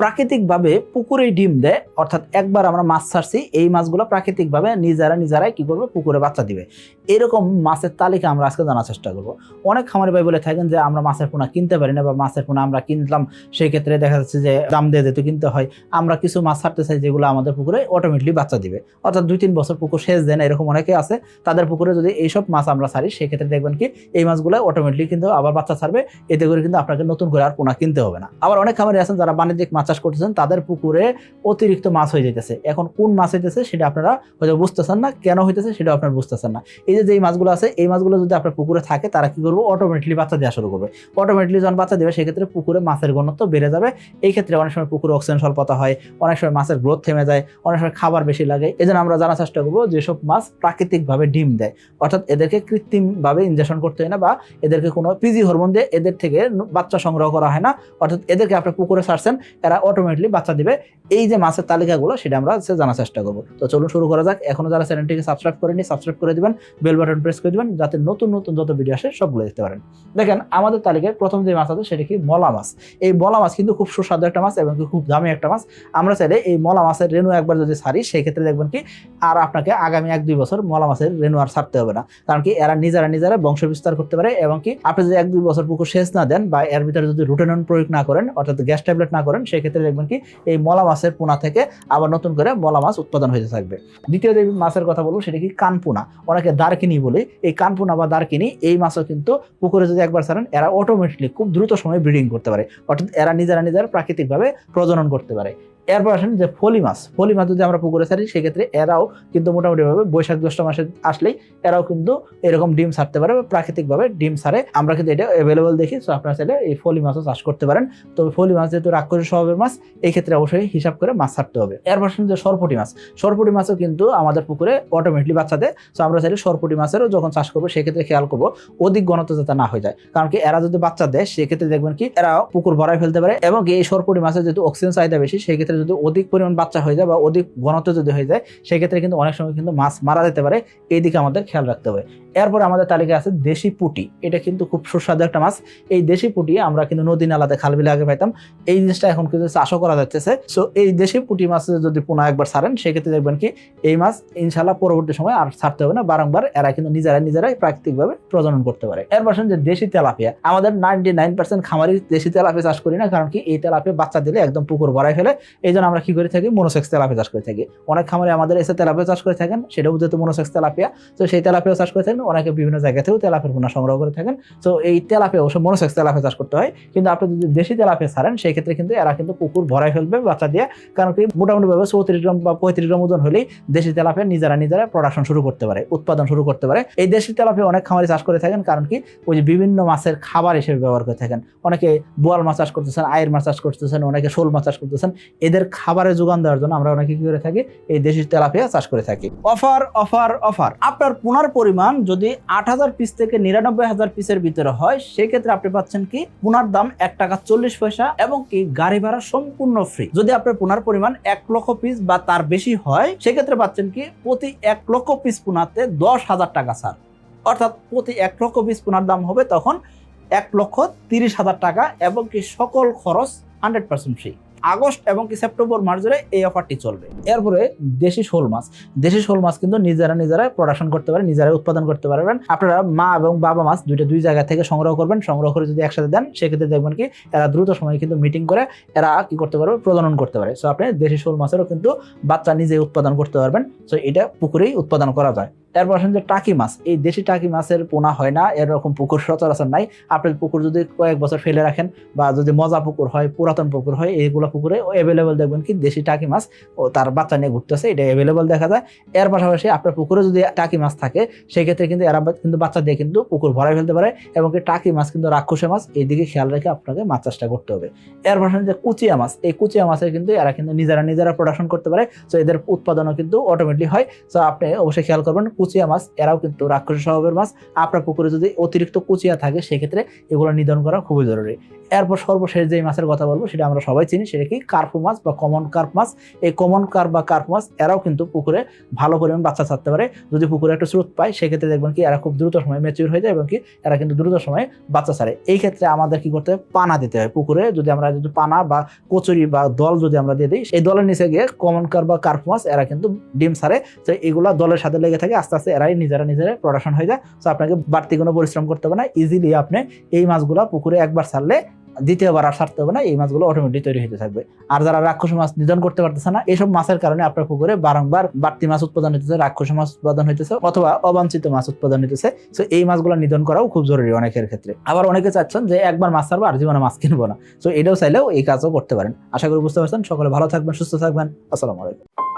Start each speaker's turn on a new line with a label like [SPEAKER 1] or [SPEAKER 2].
[SPEAKER 1] প্রাকৃতিকভাবে পুকুরে ডিম দেয়, অর্থাৎ একবার আমরা মাছ ছাড়ছি, এই মাছগুলো প্রাকৃতিকভাবে নিজেরা নিজেরাই কি করবে? পুকুরে বাচ্চা দিবে। এরকম মাছের তালিকা আমরা আজকে জানার চেষ্টা করব। অনেক খামারি ভাই বলে থাকেন যে, আমরা মাছের পোনা কিনতে পারি না বা মাছের পোনা আমরা কিনলাম, সেই ক্ষেত্রে দেখা যাচ্ছে যে, দাম দিয়ে দিতে কিনতে হয়, আমরা কিছু মাছ ছাড়তে চাই যেগুলো আমাদের পুকুরে অটোমেটিকলি বাচ্চা দিবে। অর্থাৎ দুই, তিন বছর পুকুর শেষ দেন এরকম অনেকে আছে, তাদের পুকুরে যদি এইসব মাছ আমরা ছাড়ি সেক্ষেত্রে দেখবেন কি, এই মাছগুলো অটোমেটিকলি কিন্তু আবার বাচ্চা ছাড়বে, এতে করে কিন্তু আপনাকে নতুন করে আর পোনা কিনতে হবে না। আবার অনেক খামারি আছেন যারা বাণিজ্যিক মাছ চাষ করতেছেন, তাদের পুকুরে অতিরিক্ত মাছ হয়ে যেতেছে এখন কোন মাছ হইতেছে সেটা আপনারা হয়তো বুঝতেছেন না, কেন হইতেছে সেটা আপনারা বুঝতেছেন না। এই যে, যেই মাছগুলো আছে, এই মাছগুলো যদি আপনার পুকুরে থাকে, তারা কি করব? অটোমেটিকলি বাচ্চা দেওয়া শুরু করবে। অটোমেটিকলি যখন বাচ্চা দেবে, সেক্ষেত্রে পুকুরে মাছের ঘনত্ব বেড়ে যাবে। এই ক্ষেত্রে অনেক সময় পুকুরে অক্সিজেন স্বল্পতা হয়, অনেক সময় মাছের গ্রোথ থেমে যায়, অনেক সময় খাবার বেশি লাগে। এই আমরা জানার চেষ্টা করব যেসব মাছ প্রাকৃতিকভাবে ডিম দেয়। অর্থাৎ এদেরকে কৃত্রিমভাবে ইনজেকশন করতে হয় না বা এদেরকে কোনো পিজি হরমোন দিয়ে এদের থেকে বাচ্চা সংগ্রহ করা হয় না। অর্থাৎ এদেরকে আপনার পুকুরে ছাড়ছেন, এরা অটোমেটিকলি বাচ্চা দিবে। এই যে মাছের তালিকাগুলো, সেটা আমরা জানার চেষ্টা করব। তো চলুন শুরু করা যাক। এখনও যারা চ্যানেলটিকে সাবস্ক্রাইব করেনি সাবস্ক্রাইব করে দিবেন, বেল বাটন প্রেস করে দিবেন, যাতে নতুন নতুন যত ভিডিও আসে, সবগুলো দেখতে পারেন। দেখেন, আমাদের তালিকায় প্রথম যে মাছ আছে, সেটা কি? মলা মাছ। এই মলা মাছ কিন্তু খুব সুস্বাদু একটা মাছ এবং খুব দামি একটা মাছ। আমরা চাইলে এই মলা মাছের রেনু একবার যদি ছাড়ি সেই ক্ষেত্রে দেখবেন কি, আর আপনাকে আগামী এক, দুই বছর মলা মাছের রেনু আর ছাড়তে হবে না। কারণ কি, এরা নিজেরা নিজেরা বংশ বিস্তার করতে পারে এবং কি, আপনি যদি এক, দুই বছর পুকুর সেচ না দেন বা এর ভিতরে যদি রুটেনন প্রয়োগ না করেন, অর্থাৎ গ্যাস ট্যাবলেট না করেন সেই ক্ষেত্রে দেখবেন কি, এই মলা মাছের পোনা থেকে আবার নতুন করে মলা মাছ উৎপাদন হতে থাকবে। দ্বিতীয় যে মাছের কথা বলব, সেটা কি কানপোনা অনেকে দারকিনি বলে, এই কানপুনা বা দারকিনি, এই মাছও কিন্তু পুকুরে যদি একবার ছাড়েন, এরা অটোমেটিকলি খুব দ্রুত সময়ে ব্রিডিং করতে পারে। অর্থাৎ এরা নিজেরা নিজেরা প্রাকৃতিকভাবে প্রজনন করতে পারে। এরপর আসেন যে ফলি মাছ। ফলি মাছ যদি আমরা পুকুরে ছাড়ি, সেক্ষেত্রে এরাও কিন্তু মোটামুটিভাবে বৈশাখ জ্যৈষ্ঠ মাসে আসলেই এরাও কিন্তু এরকম ডিম ছাড়তে পারে বা প্রাকৃতিকভাবে ডিম ছাড়ে। আমরা কিন্তু এটা অ্যাভেলেবল দেখি সো আপনারা চাইলে এই ফলি মাছও চাষ করতে পারেন। তবে ফলি মাছ যেহেতু রাক্ষসী স্বভাবের মাছ এই ক্ষেত্রে অবশ্যই হিসাব করে মাছ ছাড়তে হবে। এরপর আসেন যে সরপটি মাছ। সরপটি মাছও কিন্তু আমাদের পুকুরে অটোমেটিকলি বাচ্চা দেয় সো আমরা চাইলে সরপটি মাছেরও যখন চাষ করব, সেক্ষেত্রে খেয়াল করব অধিক ঘনত্ব যাতে না হয়ে যায়। কারণ কি এরা যদি বাচ্চা দেয়, সেক্ষেত্রে দেখবেন কি এরা পুকুর ভরায় ফেলতে পারে এবং এই সরপটি মাছের যেহেতু অক্সিজেন চাহিদা বেশি সেই ক্ষেত্রে যদি অধিক পরিমাণ বাচ্চা হয়ে যায় বা অধিক ঘনত্ব যদি হয়ে যায়, সেক্ষেত্রে কিন্তু অনেক সময় কিন্তু মাছ মারা যেতে পারে। এই দিকে আমাদের খেয়াল রাখতে হবে। এরপর আমাদের তালিকায় আছে দেশি পুটি। এটা কিন্তু খুব সুস্বাদু একটা মাছ। এই দেশি পুটি আমরা কিন্তু নদী নালাতে খাল বিলে আগে পাইতাম। এই জিনিসটা এখন কিন্তু চাষও করা যাচ্ছে সো এই দেশি পুটি মাছের যদি পোনা একবার ছাড়েন, সেক্ষেত্রে দেখবেন কি এই মাছ ইনশাল্লাহ পরবর্তী সময় আর ছাড়তে হবে না। বারংবার এরা কিন্তু নিজেরা নিজেরাই প্রাকৃতিকভাবে প্রজনন করতে পারে। এর পাশে যে দেশি তেলাপিয়া। আমাদের নাইনটি নাইন পার্সেন্ট খামারি দেশি তেলাপিয়া চাষ করি না, কারণ কি এই তেলাপিয়া বাচ্চা দিলে একদম পুকুর ভরাই ফেলে। এই জন্য আমরা কি করে থাকি? মনোসেক্স তেলাপিয়া চাষ করে থাকি। অনেক খামারে আমাদের এসে তেলাপিয়া চাষ করে থাকেন সেটাও যেহেতু মনোসেক্স তেলাপিয়া। তো সেই তেলাপিয়া চাষ করে থাকেন, অনেকে বিভিন্ন জায়গা থেকেও তেলাপিয়ার পোনা সংগ্রহ করে থাকেন। তো এই তেলাপিয়া, অবশ্য মনোসেক্স তেলাপিয়া চাষ করতে হয়, কিন্তু আপনি যদি দেশি তেলাপিয়া ছাড়েন, সেই ক্ষেত্রে কিন্তু এরা কিন্তু পুকুর ভরাই ফেলবে, বাচ্চা দিয়ে। কারণ কি, মোটামুটি ভাবে চৌত্রিশ গ্রাম বা পঁয়ত্রিশ গ্রাম ওজন হলেই দেশি তেলাপিয়া নিজেরা নিজেরা প্রোডাকশন শুরু করতে পারে, উৎপাদন শুরু করতে পারে। এই দেশি তেলাপিয়া অনেক খামারি চাষ করে থাকেন, কারণ কি, ওই যে বিভিন্ন মাছের খাবার হিসেবে ব্যবহার করে থাকেন। অনেকে বোয়াল মাছ চাষ করতেছেন আয়ের মাছ চাষ করতেছেন, অনেকে শোল মাছ চাষ করতেছেন এদের খাবারের যোগান দেওয়ার জন্য আমরা অনেকে কি করে থাকি? এই দেশি তেলাপিয়া চাষ করে থাকি। Offer offer offer. আপনার পোনার পরিমাণ যদি আট হাজার পিস থেকে নিরানব্বই হাজার পিসের ভিতরে হয়, সেক্ষেত্রে আপনি পাচ্ছেন কি? পোনার দাম এক টাকা চল্লিশ পয়সা এবং কি গাড়ি ভাড়া সম্পূর্ণ ফ্রি যদি আপনার পোনার পরিমাণ এক লক্ষ পিস বা তার বেশি হয়, সেক্ষেত্রে পাচ্ছেন কি? প্রতি এক লক্ষ পিস পোনাতে দশ হাজার টাকা ছাড়। অর্থাৎ প্রতি এক লক্ষ পিস পোনার দাম হবে তখন এক লক্ষ তিরিশ হাজার টাকা এবং কি সকল খরচ হান্ড্রেড পার্সেন্ট ফ্রি আগস্ট এবং কি সেপ্টেম্বর মাস জুড়ে এই অফারটি চলবে। এরপরে দেশি শোল মাছ। দেশি শোল মাছ কিন্তু নিজেরা নিজেরা প্রোডাকশন করতে পারে নিজেরা উৎপাদন করতে পারবেন। আপনারা মা এবং বাবা মাছ দুইটা দুই জায়গা থেকে সংগ্রহ করবেন, সংগ্রহ করে যদি একসাথে দেন, সেক্ষেত্রে দেখবেন কি এরা দ্রুত সময়ে কিন্তু মিটিং করে এরা কি করতে পারবে, প্রজনন করতে পারে। সো আপনি দেশি শোল মাছেরও কিন্তু বাচ্চা নিজে উৎপাদন করতে পারবেন। সো এটা পুকুরেই উৎপাদন করা যায়। এরপর আসেন যে টাকি মাছ। এই দেশি টাকি মাছের পোনা হয় না, এরকম পুকুর সচরাচর নাই। আপনার পুকুর যদি কয়েক বছর ফেলে রাখেন বা যদি মজা পুকুর হয়, পুরাতন পুকুর হয়, এইগুলো পুকুরে অ্যাভেলেবেল দেখবেন কি দেশি টাকি মাছ ও তার বাচ্চা নিয়ে ঘুরতেছে, এটা অ্যাভেলেবেল দেখা যায়। এর পাশাপাশি আপনার পুকুরে যদি টাকি মাছ থাকে, সেক্ষেত্রে কিন্তু এরা কিন্তু বাচ্চা দিয়ে কিন্তু পুকুর ভরাই ফেলতে পারে এবং কি টাকি মাছ কিন্তু রাক্ষসে মাছ এই দিকে খেয়াল রেখে আপনাকে মাছ চাষটা করতে হবে। এর পাশাপাশি যে কুচিয়া মাছ, এই কুচিয়া মাছের কিন্তু এরা কিন্তু নিজেরা নিজেরা প্রোডাকশন করতে পারে। তো এদের উৎপাদনও কিন্তু অটোমেটিক হয়। তো আপনি অবশ্যই খেয়াল করবেন কুচিয়া মাছ, এরাও কিন্তু রাক্ষসী স্বভাবের মাছ। আপনার পুকুরে যদি অতিরিক্ত কুচিয়া থাকে, সেক্ষেত্রে এগুলো নিধন করা খুবই জরুরি। এরপর সর্বশেষ যে মাছের কথা বলব, সেটা আমরা সবাই চিনি, সেটা কি? কার্পু মাছ বা কমন কার্প মাছ। এই কমন কার্প বা কার্প মাছ, এরাও কিন্তু পুকুরে ভালো পরিমাণ বাচ্চা ছাড়তে পারে। যদি পুকুরে একটা স্রোত পায়, সেক্ষেত্রে দেখবেন কি, এরা খুব দ্রুত সময় ম্যাচিউর হয়ে যায় এবং কি, এরা কিন্তু দ্রুত সময়ে বাচ্চা ছাড়ে। এই ক্ষেত্রে আমাদের কি করতে হবে পানা দিতে হয় পুকুরে। যদি আমরা যদি পানা বা কচুরি বা দল যদি আমরা দিয়ে দিই, এই দলের নিচে গিয়ে কমন কার বা কার্প মাছ, এরা কিন্তু ডিম ছাড়ে। তো এগুলা দলের সাথে লেগে থাকে, আস্তে আস্তে আস্তে এরাই নিজেরা নিজেরা প্রোডাকশন হয়ে যায়। তো আপনাকে বাড়তি কোনো পরিশ্রম করতে হবে না। ইজিলি আপনি এই মাছগুলা পুকুরে একবার ছাড়লে, দ্বিতীয়বার আর ছাড়তে হবে না, এই মাছগুলো অটোমেটিক তৈরি হতে থাকবে। আর যারা রাক্ষস মাছ নিধন করতে পারতেছে না এইসব মাছের কারণে আপনার পুকুরে বারংবার বাড়তি মাছ উৎপাদন হইতেছে, রাক্ষস মাছ উৎপাদন হইতেছে, অথবা অবাঞ্ছিত মাছ উৎপাদন হইতেছে। তো এই মাছগুলো নিধন করাও খুব জরুরি অনেকের ক্ষেত্রে। আবার অনেকে চাচ্ছেন যে একবার মাছ ছাড়বো আর জীবনে মাছ কিনবো না। তো এটাও চাইলেও এই কাজও করতে পারেন। আশা করি বুঝতে পারছেন। সকলে ভালো থাকবেন, সুস্থ থাকবেন। আসসালামু আলাইকুম।